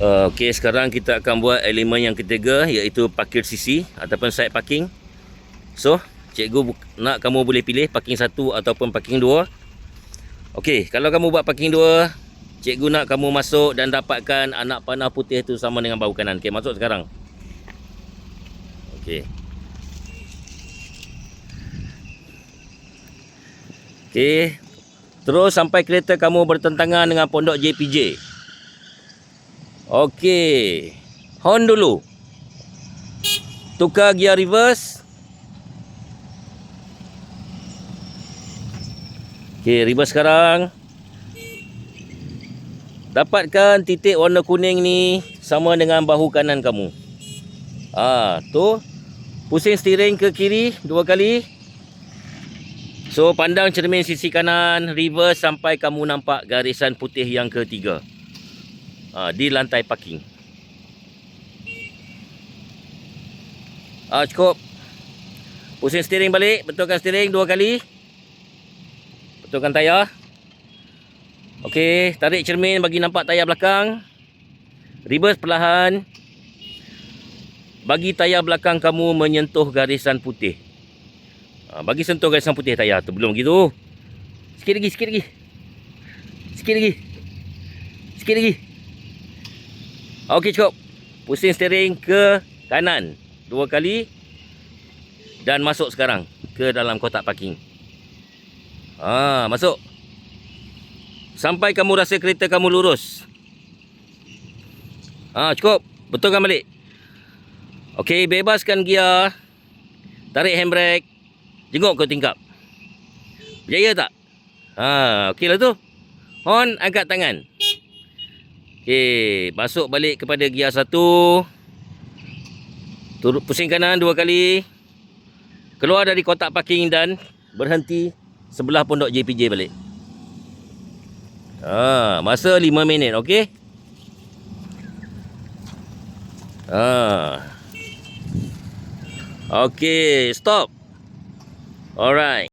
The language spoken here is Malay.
Uh, Okey, sekarang kita akan buat elemen yang ketiga iaitu parkir sisi ataupun side parking. So, cikgu nak kamu boleh pilih parking satu ataupun parking dua. Okey, kalau kamu buat parking dua, cikgu nak kamu masuk dan dapatkan anak panah putih tu sama dengan bahu kanan. Okey, masuk sekarang. Okey. Okey. Terus sampai kereta kamu bertentangan dengan pondok JPJ. Okey. Horn dulu. Tukar gear reverse. Okey, reverse sekarang. Dapatkan titik warna kuning ni sama dengan bahu kanan kamu. Ah, tu. Pusing steering ke kiri dua kali. So pandang cermin sisi kanan, reverse sampai kamu nampak garisan putih yang ketiga. Ha, di lantai parking. Ah cukup. Pusing steering balik, betulkan steering dua kali. Betulkan tayar. Okey, tarik cermin bagi nampak tayar belakang. Reverse perlahan. Bagi tayar belakang kamu menyentuh garisan putih. Ha, bagi sentuh garisan putih tayar tu. Belum gitu. Sikit lagi, sikit lagi. Sikit lagi. Sikit lagi. Okey cukup. Pusing steering ke kanan. Dua kali. Dan masuk sekarang ke dalam kotak parking. Ha, masuk. Sampai kamu rasa kereta kamu lurus. Ha, cukup. Betulkan balik. Okey, bebaskan gear. Tarik handbrake. Jenguk ke tingkap. Berjaya tak? Ha, okey lah tu. Horn, angkat tangan. Okey, masuk balik kepada gear satu. Turut pusing kanan dua kali. Keluar dari kotak parking dan berhenti sebelah pondok JPJ balik. Ha, masa 5 minit, okey? Ha. Okey, stop. Alright.